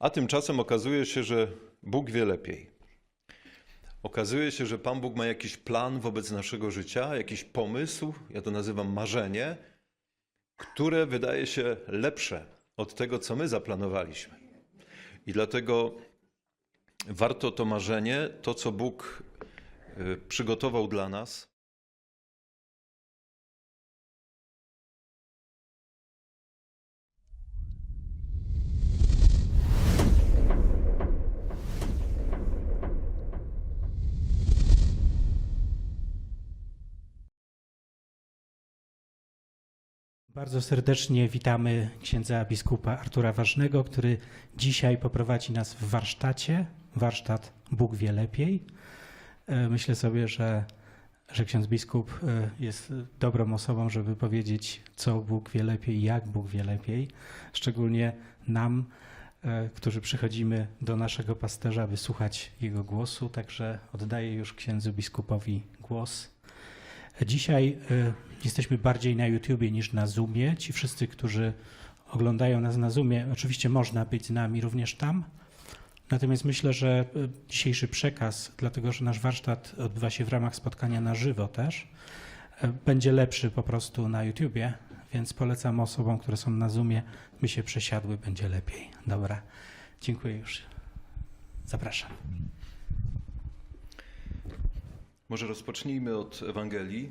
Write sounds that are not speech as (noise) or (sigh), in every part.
A tymczasem okazuje się, że Bóg wie lepiej. Okazuje się, że Pan Bóg ma jakiś plan wobec naszego życia, jakiś pomysł, ja to nazywam marzenie, które wydaje się lepsze od tego, co my zaplanowaliśmy. I dlatego warto to marzenie, to co Bóg y, przygotował dla nas, Bardzo serdecznie witamy księdza biskupa Artura Ważnego, który dzisiaj poprowadzi nas w warsztacie. Warsztat Bóg wie lepiej. E, Myślę sobie, że, że ksiądz biskup e, jest dobrą osobą, żeby powiedzieć, co Bóg wie lepiej, jak Bóg wie lepiej. Szczególnie nam, e, którzy przychodzimy do naszego pasterza, by słuchać jego głosu. Także oddaję już księdzu biskupowi głos. Dzisiaj jesteśmy bardziej na YouTubie niż na Zoomie. Ci wszyscy, którzy oglądają nas na Zoomie, oczywiście można być z nami również tam. Natomiast myślę, że y, dzisiejszy przekaz, dlatego że nasz warsztat odbywa się w ramach spotkania na żywo też, y, będzie lepszy po prostu na YouTubie, więc polecam osobom, które są na Zoomie, by się przesiadły, będzie lepiej. Dobra, dziękuję już. Zapraszam. Może rozpocznijmy od Ewangelii.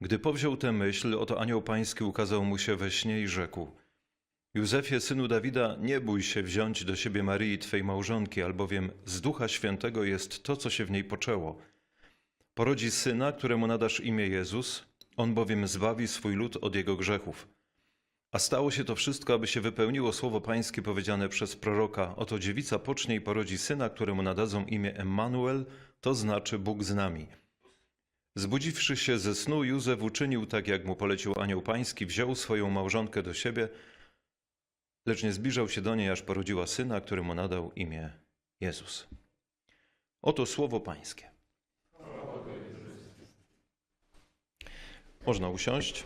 Gdy powziął tę myśl, oto anioł pański ukazał mu się we śnie i rzekł: Józefie, synu Dawida, nie bój się wziąć do siebie Maryi, twej małżonki, albowiem z Ducha Świętego jest to, co się w niej poczęło. Porodzi syna, któremu nadasz imię Jezus, on bowiem zbawi swój lud od jego grzechów. A stało się to wszystko, aby się wypełniło słowo pańskie powiedziane przez proroka: Oto dziewica pocznie i porodzi syna, któremu nadadzą imię Emmanuel, to znaczy Bóg z nami. Zbudziwszy się ze snu, Józef uczynił tak, jak mu polecił anioł pański, wziął swoją małżonkę do siebie, lecz nie zbliżał się do niej, aż porodziła syna, któremu nadał imię Jezus. Oto słowo pańskie. Można usiąść.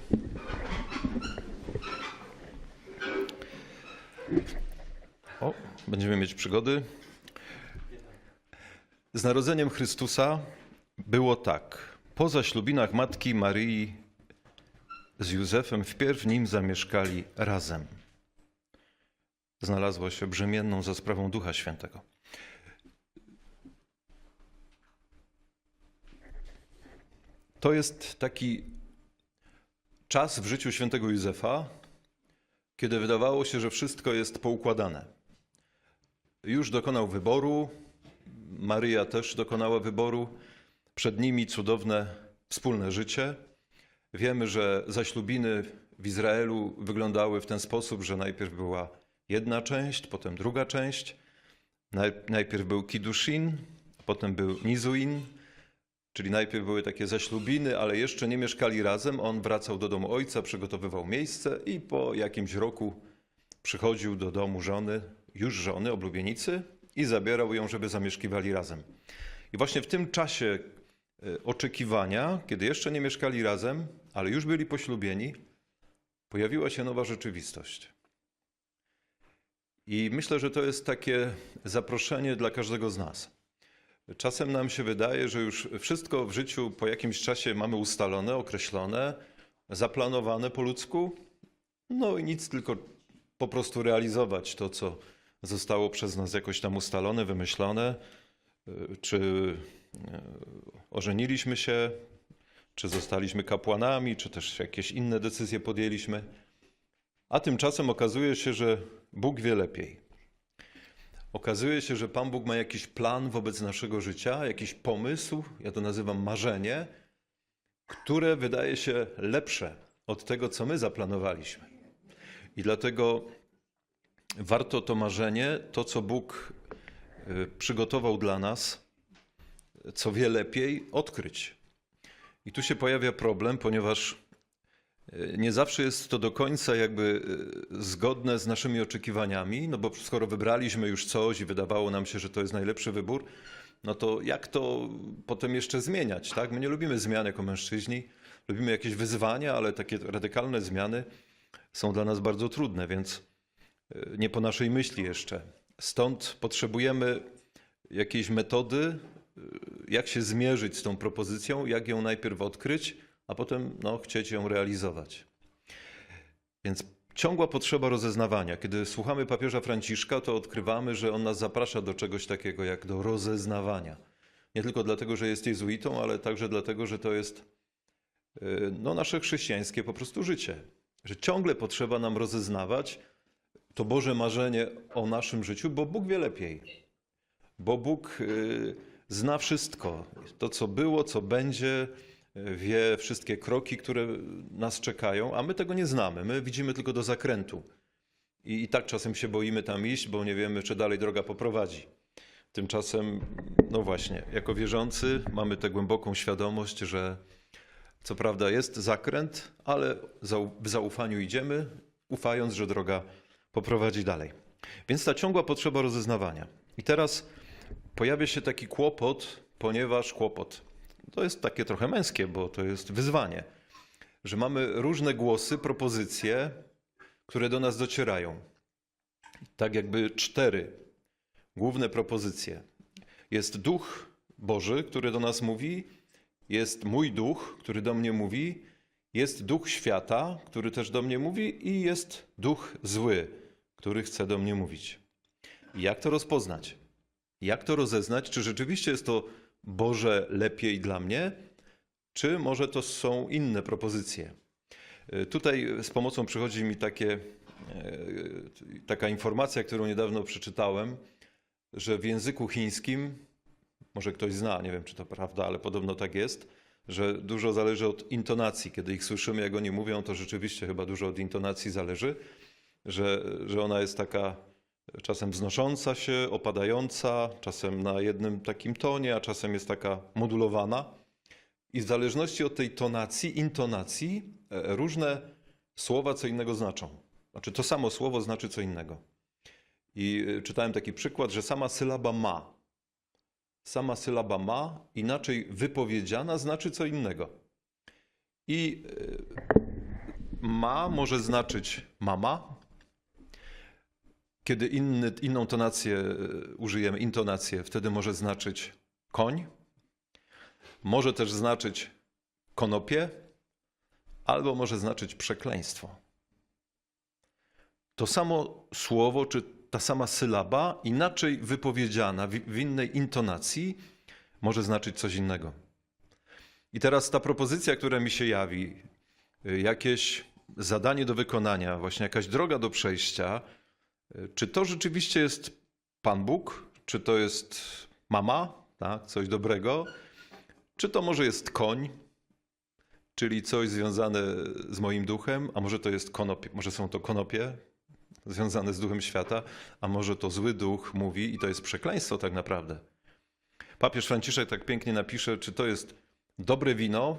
O, będziemy mieć przygody. Z narodzeniem Chrystusa było tak. Po zaślubinach matki Maryi z Józefem wpierw nim zamieszkali razem. Znalazła się brzemienną za sprawą Ducha Świętego. To jest taki czas w życiu świętego Józefa, kiedy wydawało się, że wszystko jest poukładane. Już dokonał wyboru, Maryja też dokonała wyboru, przed nimi cudowne wspólne życie. Wiemy, że zaślubiny w Izraelu wyglądały w ten sposób, że najpierw była jedna część, potem druga część. Naj- Najpierw był Kiddushin, potem był Nizuin, czyli najpierw były takie zaślubiny, ale jeszcze nie mieszkali razem. On wracał do domu ojca, przygotowywał miejsce i po jakimś roku przychodził do domu żony, już żony, oblubienicy i zabierał ją, żeby zamieszkiwali razem. I właśnie w tym czasie oczekiwania, kiedy jeszcze nie mieszkali razem, ale już byli poślubieni, pojawiła się nowa rzeczywistość. I myślę, że to jest takie zaproszenie dla każdego z nas. Czasem nam się wydaje, że już wszystko w życiu po jakimś czasie mamy ustalone, określone, zaplanowane po ludzku, no i nic, tylko po prostu realizować to, co zostało przez nas jakoś tam ustalone, wymyślone, y, czy ożeniliśmy się, czy zostaliśmy kapłanami, czy też jakieś inne decyzje podjęliśmy. A tymczasem okazuje się, że Bóg wie lepiej. Okazuje się, że Pan Bóg ma jakiś plan wobec naszego życia, jakiś pomysł, ja to nazywam marzenie, które wydaje się lepsze od tego, co my zaplanowaliśmy. I dlatego warto to marzenie, to co Bóg y, przygotował dla nas, co wie lepiej odkryć. I tu się pojawia problem, ponieważ y, nie zawsze jest to do końca jakby y, zgodne z naszymi oczekiwaniami, no bo skoro wybraliśmy już coś i wydawało nam się, że to jest najlepszy wybór, no to jak to potem jeszcze zmieniać, tak? My nie lubimy zmian jako mężczyźni, lubimy jakieś wyzwania, ale takie radykalne zmiany są dla nas bardzo trudne, więc y, nie po naszej myśli jeszcze. Stąd potrzebujemy jakiejś metody, jak się zmierzyć z tą propozycją, jak ją najpierw odkryć, a potem no, chcieć ją realizować. Więc ciągła potrzeba rozeznawania. Kiedy słuchamy papieża Franciszka, to odkrywamy, że on nas zaprasza do czegoś takiego jak do rozeznawania. Nie tylko dlatego, że jest jezuitą, ale także dlatego, że to jest y, no, nasze chrześcijańskie po prostu życie. Że ciągle potrzeba nam rozeznawać to Boże marzenie o naszym życiu, bo Bóg wie lepiej. Bo Bóg y, zna wszystko. To, co było, co będzie, wie wszystkie kroki, które nas czekają, a my tego nie znamy. My widzimy tylko do zakrętu. I, I tak czasem się boimy tam iść, bo nie wiemy, czy dalej droga poprowadzi. Tymczasem, no właśnie, jako wierzący mamy tę głęboką świadomość, że co prawda jest zakręt, ale w zaufaniu idziemy, ufając, że droga poprowadzi dalej. Więc ta ciągła potrzeba rozeznawania. I teraz pojawia się taki kłopot, ponieważ kłopot to jest takie trochę męskie, bo to jest wyzwanie, że mamy różne głosy, propozycje, które do nas docierają. Tak jakby cztery główne propozycje. Jest duch Boży, który do nas mówi, jest mój duch, który do mnie mówi, jest duch świata, który też do mnie mówi, i jest duch zły, który chce do mnie mówić. Jak to rozpoznać? Jak to rozeznać? Czy rzeczywiście jest to Boże lepiej dla mnie, czy może to są inne propozycje? Y, Tutaj z pomocą przychodzi mi takie, e, taka informacja, którą niedawno przeczytałem, że w języku chińskim, może ktoś zna, nie wiem czy to prawda, ale podobno tak jest, że dużo zależy od intonacji. Kiedy ich słyszymy, jak oni mówią, to rzeczywiście chyba dużo od intonacji zależy, że, że ona jest taka czasem wznosząca się, opadająca, czasem na jednym takim tonie, a czasem jest taka modulowana. I w zależności od tej tonacji, intonacji, e, różne słowa co innego znaczą. Znaczy to samo słowo znaczy co innego. I e, czytałem taki przykład, że sama sylaba ma, sama sylaba ma, inaczej wypowiedziana, znaczy co innego. I e, ma może znaczyć mama, kiedy inny, inną tonację e, użyjemy, intonację, wtedy może znaczyć koń, może też znaczyć konopie, albo może znaczyć przekleństwo. To samo słowo, czy ta sama sylaba, inaczej wypowiedziana, w, innej intonacji, może znaczyć coś innego. I teraz ta propozycja, która mi się jawi, y, jakieś zadanie do wykonania, właśnie jakaś droga do przejścia, czy to rzeczywiście jest Pan Bóg, czy to jest mama, tak, coś dobrego, czy to może jest koń, czyli coś związane z moim duchem, a może to jest konopie, może są to konopie związane z duchem świata, a może to zły duch mówi i to jest przekleństwo tak naprawdę. Papież Franciszek tak pięknie napisze, czy to jest dobre wino,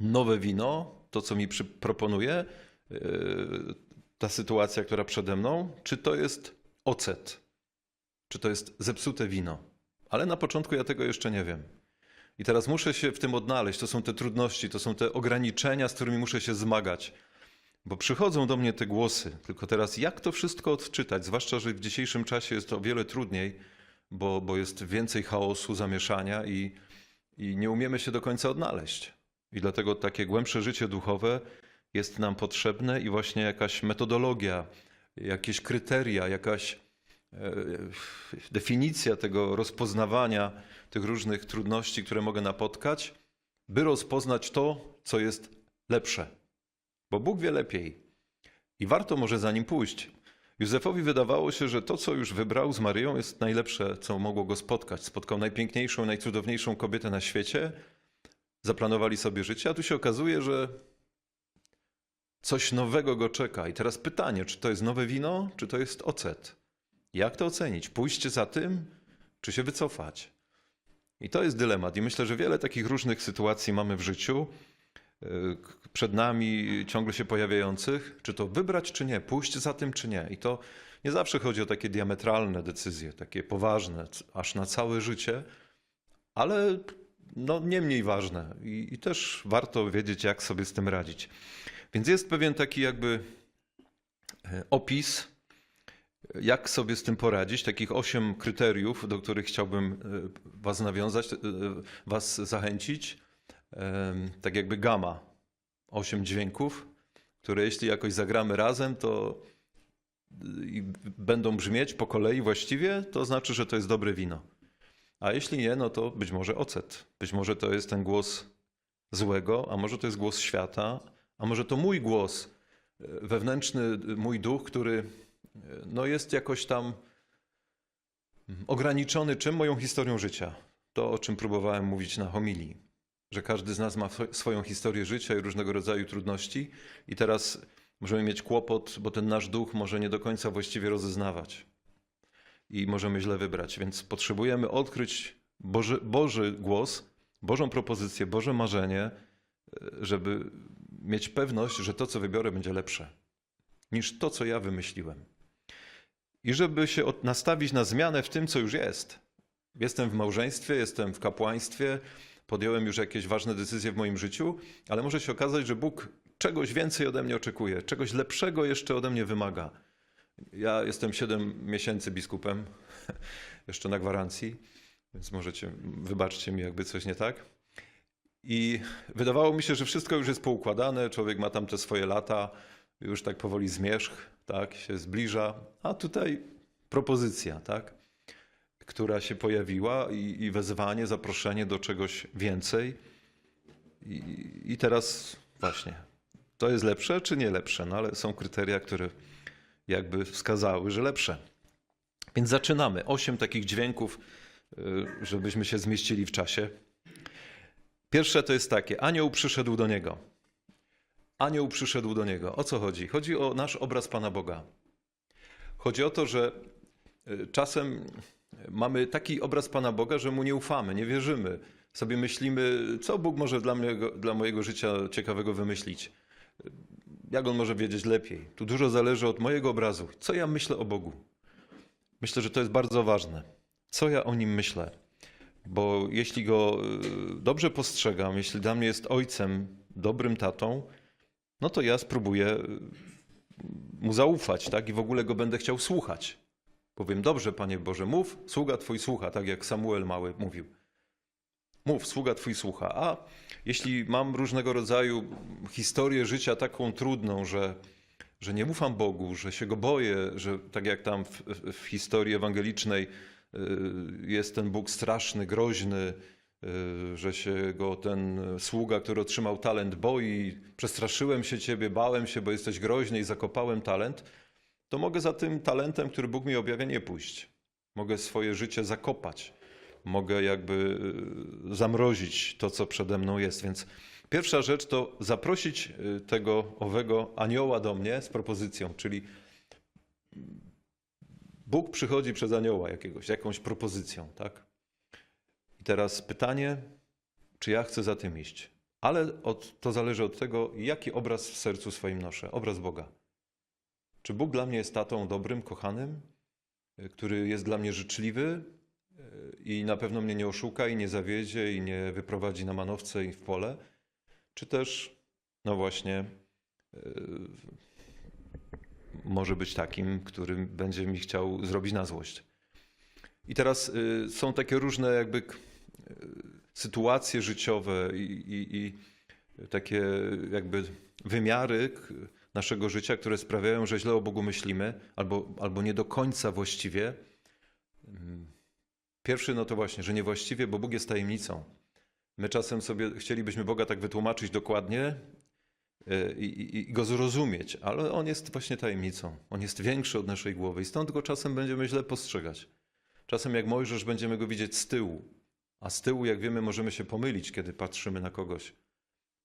nowe wino, to co mi proponuje, yy, ta sytuacja, która przede mną, czy to jest ocet, czy to jest zepsute wino. Ale na początku ja tego jeszcze nie wiem. I teraz muszę się w tym odnaleźć. To są te trudności, to są te ograniczenia, z którymi muszę się zmagać. Bo przychodzą do mnie te głosy. Tylko teraz, jak to wszystko odczytać? Zwłaszcza, że w dzisiejszym czasie jest to o wiele trudniej, bo, bo jest więcej chaosu, zamieszania i, i nie umiemy się do końca odnaleźć. I dlatego takie głębsze życie duchowe jest nam potrzebne i właśnie jakaś metodologia, jakieś kryteria, jakaś e, definicja tego rozpoznawania tych różnych trudności, które mogę napotkać, by rozpoznać to, co jest lepsze. Bo Bóg wie lepiej i warto może za nim pójść. Józefowi wydawało się, że to, co już wybrał z Maryją, jest najlepsze, co mogło go spotkać. Spotkał najpiękniejszą, najcudowniejszą kobietę na świecie, zaplanowali sobie życie, a tu się okazuje, że coś nowego go czeka. I teraz pytanie, czy to jest nowe wino, czy to jest ocet? Jak to ocenić? Pójść za tym, czy się wycofać? I to jest dylemat. I myślę, że wiele takich różnych sytuacji mamy w życiu, y, przed nami ciągle się pojawiających, czy to wybrać, czy nie, pójść za tym, czy nie. I to nie zawsze chodzi o takie diametralne decyzje, takie poważne, aż na całe życie, ale no, nie mniej ważne. I, I też warto wiedzieć, jak sobie z tym radzić. Więc jest pewien taki jakby e, opis, jak sobie z tym poradzić, takich osiem kryteriów, do których chciałbym e, Was nawiązać, e, Was zachęcić. Tak jakby gama, osiem dźwięków, które jeśli jakoś zagramy razem, to będą brzmieć po kolei właściwie, to znaczy, że to jest dobre wino. A jeśli nie, no to być może ocet. Być może to jest ten głos złego, a może to jest głos świata, a może to mój głos, e, wewnętrzny mój duch, który e, no jest jakoś tam mm, ograniczony czym? Moją historią życia. To, o czym próbowałem mówić na homilii. Że każdy z nas ma swo- swoją historię życia i różnego rodzaju trudności i teraz możemy mieć kłopot, bo ten nasz duch może nie do końca właściwie rozeznawać i możemy źle wybrać. Więc potrzebujemy odkryć Boży, Boży głos, Bożą propozycję, Boże marzenie, e, żeby mieć pewność, że to, co wybiorę, będzie lepsze niż to, co ja wymyśliłem. I żeby się nastawić na zmianę w tym, co już jest. Jestem w małżeństwie, jestem w kapłaństwie, podjąłem już jakieś ważne decyzje w moim życiu, ale może się okazać, że Bóg czegoś więcej ode mnie oczekuje, czegoś lepszego jeszcze ode mnie wymaga. Ja jestem 7 miesięcy biskupem, (laughs) jeszcze na gwarancji, więc możecie, wybaczcie mi, jakby coś nie tak. I wydawało mi się, że wszystko już jest poukładane, człowiek ma tam te swoje lata, już tak powoli zmierzch, tak, się zbliża, a tutaj propozycja, tak, która się pojawiła i, i wezwanie, zaproszenie do czegoś więcej. I, I teraz właśnie, to jest lepsze czy nie lepsze? No ale są kryteria, które jakby wskazały, że lepsze. Więc zaczynamy. Osiem takich dźwięków, y, żebyśmy się zmieścili w czasie. Pierwsze to jest takie: Anioł przyszedł do niego. Anioł przyszedł do niego. O co chodzi? Chodzi o nasz obraz Pana Boga. Chodzi o to, że y, czasem mamy taki obraz Pana Boga, że mu nie ufamy, nie wierzymy. Sobie myślimy, co Bóg może dla, mnie, dla mojego życia ciekawego wymyślić. Jak on może wiedzieć lepiej? Tu dużo zależy od mojego obrazu. Co ja myślę o Bogu? Myślę, że to jest bardzo ważne. Co ja o nim myślę? Bo jeśli go y, dobrze postrzegam, jeśli dla mnie jest ojcem, dobrym tatą, no to ja spróbuję y, mu zaufać, tak? I w ogóle go będę chciał słuchać. Powiem, dobrze, Panie Boże, mów, sługa Twój słucha, tak jak Samuel mały mówił. Mów, sługa Twój słucha. A jeśli mam różnego rodzaju historię życia taką trudną, że, że nie ufam Bogu, że się go boję, że tak jak tam w, w historii ewangelicznej jest ten Bóg straszny, groźny, y, że się go ten sługa, który otrzymał talent, boi, przestraszyłem się Ciebie, bałem się, bo jesteś groźny i zakopałem talent, to mogę za tym talentem, który Bóg mi objawia, nie pójść. Mogę swoje życie zakopać. Mogę jakby y, zamrozić to, co przede mną jest. Więc pierwsza rzecz to zaprosić y, tego owego anioła do mnie z propozycją, czyli Bóg przychodzi przez anioła jakiegoś, jakąś propozycją, tak? I teraz pytanie, czy ja chcę za tym iść? Ale od, to zależy od tego, jaki obraz w sercu swoim noszę. Obraz Boga. Czy Bóg dla mnie jest tatą dobrym, kochanym, y, który jest dla mnie życzliwy y, i na pewno mnie nie oszuka i nie zawiedzie i nie wyprowadzi na manowce i w pole? Czy też, no właśnie, y, może być takim, którym będzie mi chciał zrobić na złość? I teraz y, są takie różne jakby y, sytuacje życiowe i, i, i takie jakby wymiary naszego życia, które sprawiają, że źle o Bogu myślimy, albo, albo nie do końca właściwie. Mm. Pierwszy no to właśnie, że niewłaściwie, bo Bóg jest tajemnicą. My czasem sobie chcielibyśmy Boga tak wytłumaczyć dokładnie i, i, i go zrozumieć, ale On jest właśnie tajemnicą. On jest większy od naszej głowy i stąd go czasem będziemy źle postrzegać. Czasem jak Mojżesz będziemy go widzieć z tyłu, a z tyłu, jak wiemy, możemy się pomylić, kiedy patrzymy na kogoś.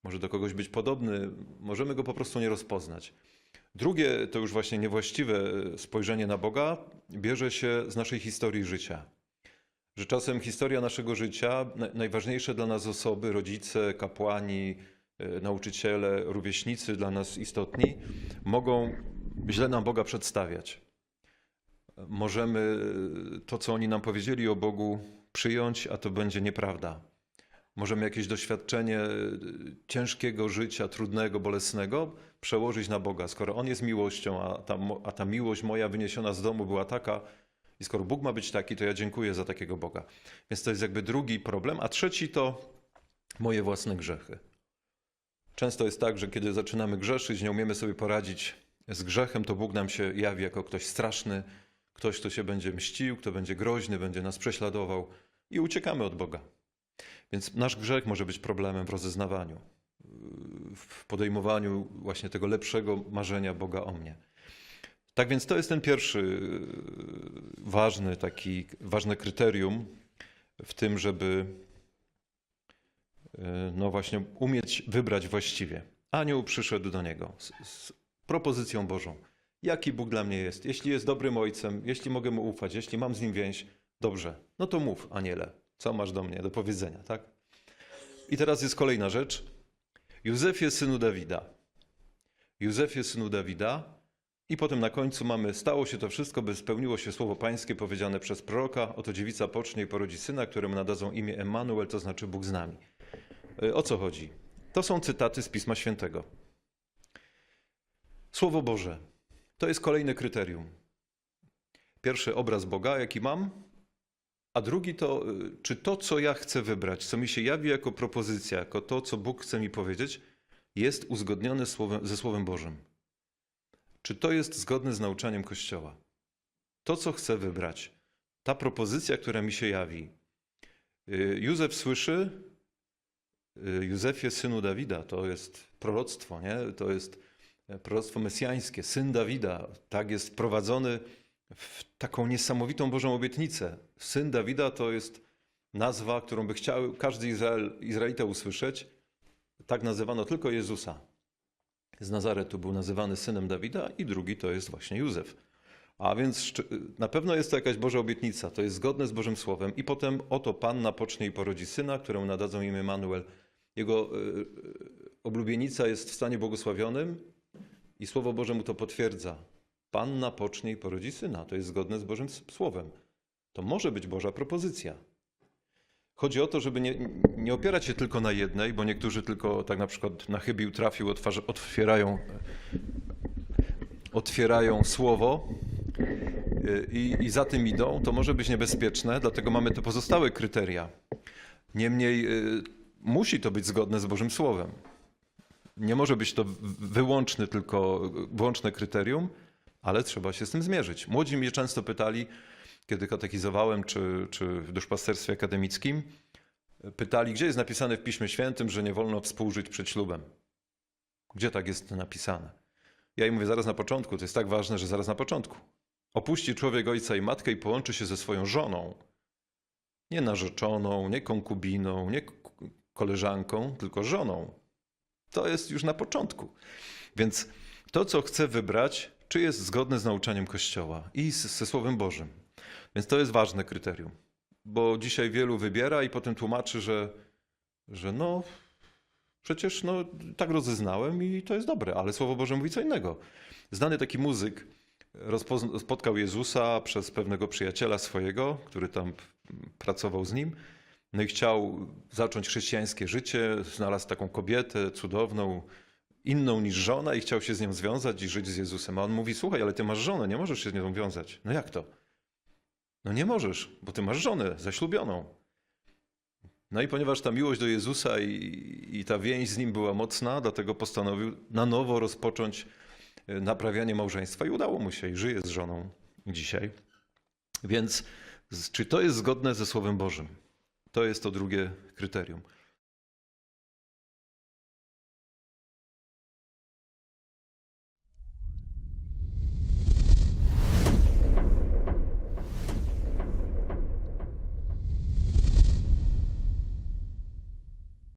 może do kogoś być podobny, możemy go po prostu nie rozpoznać. Drugie to już właśnie niewłaściwe spojrzenie na Boga bierze się z naszej historii życia. Że czasem historia naszego życia, na- najważniejsze dla nas osoby, rodzice, kapłani, nauczyciele, rówieśnicy dla nas istotni, mogą źle nam Boga przedstawiać. Możemy to, co oni nam powiedzieli o Bogu, przyjąć, a to będzie nieprawda. Możemy jakieś doświadczenie e, ciężkiego życia, trudnego, bolesnego przełożyć na Boga. Skoro On jest miłością, a ta, a ta miłość moja wyniesiona z domu była taka, i skoro Bóg ma być taki, to ja dziękuję za takiego Boga. Więc to jest jakby drugi problem. A trzeci to moje własne grzechy. Często jest tak, że kiedy zaczynamy grzeszyć, nie umiemy sobie poradzić z grzechem, to Bóg nam się jawi jako ktoś straszny, ktoś, kto się będzie mścił, kto będzie groźny, będzie nas prześladował i uciekamy od Boga. Więc nasz grzech może być problemem w rozeznawaniu, w podejmowaniu właśnie tego lepszego marzenia Boga o mnie. Tak więc to jest ten pierwszy yy, ważny, taki ważne kryterium w tym, żeby no właśnie umieć wybrać właściwie. Anioł przyszedł do niego z, z propozycją Bożą. Jaki Bóg dla mnie jest? Jeśli jest dobrym ojcem, jeśli mogę mu ufać, jeśli mam z nim więź, dobrze. No to mów, aniele, co masz do mnie do powiedzenia, tak? I teraz jest kolejna rzecz. Józefie, synu Dawida. Józefie, synu Dawida. I potem na końcu mamy, stało się to wszystko, by spełniło się słowo pańskie powiedziane przez proroka, oto dziewica pocznie i porodzi syna, któremu nadadzą imię Emmanuel, to znaczy Bóg z nami. Y, O co chodzi? To są cytaty z Pisma Świętego. Słowo Boże. To jest kolejne kryterium. Pierwszy obraz Boga, jaki mam, a drugi to, y, czy to, co ja chcę wybrać, co mi się jawi jako propozycja, jako to, co Bóg chce mi powiedzieć, jest uzgodnione ze Słowem Bożym. Czy to jest zgodne z nauczaniem Kościoła? To, co chcę wybrać, ta propozycja, która mi się jawi. Y, Józef słyszy, Józefie, synu Dawida, to jest proroctwo, nie? To jest e, proroctwo mesjańskie, syn Dawida, tak jest wprowadzony w taką niesamowitą Bożą obietnicę. Syn Dawida to jest nazwa, którą by chciał każdy Izrael, Izraelita usłyszeć. Tak nazywano tylko Jezusa. Z Nazaretu był nazywany synem Dawida i drugi to jest właśnie Józef. A więc na pewno jest to jakaś Boża obietnica, to jest zgodne z Bożym Słowem. I potem oto Panna pocznie i porodzi syna, któremu nadadzą imię Manuel. Jego y, y, oblubienica jest w stanie błogosławionym i Słowo Boże mu to potwierdza. Panna pocznie i porodzi syna. To jest zgodne z Bożym Słowem. To może być Boża propozycja. Chodzi o to, żeby nie, nie opierać się tylko na jednej, bo niektórzy tylko tak na przykład na chybił trafił, otwierają, otwierają słowo i, i za tym idą. To może być niebezpieczne, dlatego mamy te pozostałe kryteria. Niemniej y, musi to być zgodne z Bożym Słowem. Nie może być to wyłączny tylko, wyłączne kryterium, ale trzeba się z tym zmierzyć. Młodzi mnie często pytali, kiedy katechizowałem, czy, czy w duszpasterstwie akademickim, pytali, gdzie jest napisane w Piśmie Świętym, że nie wolno współżyć przed ślubem. Gdzie tak jest napisane? Ja im mówię zaraz na początku, to jest tak ważne, że zaraz na początku. Opuści człowiek ojca i matkę i połączy się ze swoją żoną. Nie narzeczoną, nie konkubiną, nie koleżanką, tylko żoną. To jest już na początku. Więc to, co chcę wybrać, czy jest zgodne z nauczaniem Kościoła i ze Słowem Bożym. Więc to jest ważne kryterium. Bo dzisiaj wielu wybiera i potem tłumaczy, że, że no, przecież no, tak rozeznałem i to jest dobre, ale Słowo Boże mówi co innego. Znany taki muzyk spotkał Jezusa przez pewnego przyjaciela swojego, który tam pracował z nim. No i chciał zacząć chrześcijańskie życie, znalazł taką kobietę cudowną, inną niż żona i chciał się z nią związać i żyć z Jezusem. A on mówi, słuchaj, ale ty masz żonę, nie możesz się z nią wiązać. No jak to? No nie możesz, bo ty masz żonę zaślubioną. No i ponieważ ta miłość do Jezusa i, i ta więź z nim była mocna, dlatego postanowił na nowo rozpocząć naprawianie małżeństwa i udało mu się i żyje z żoną dzisiaj. Więc czy to jest zgodne ze Słowem Bożym? To jest to drugie kryterium.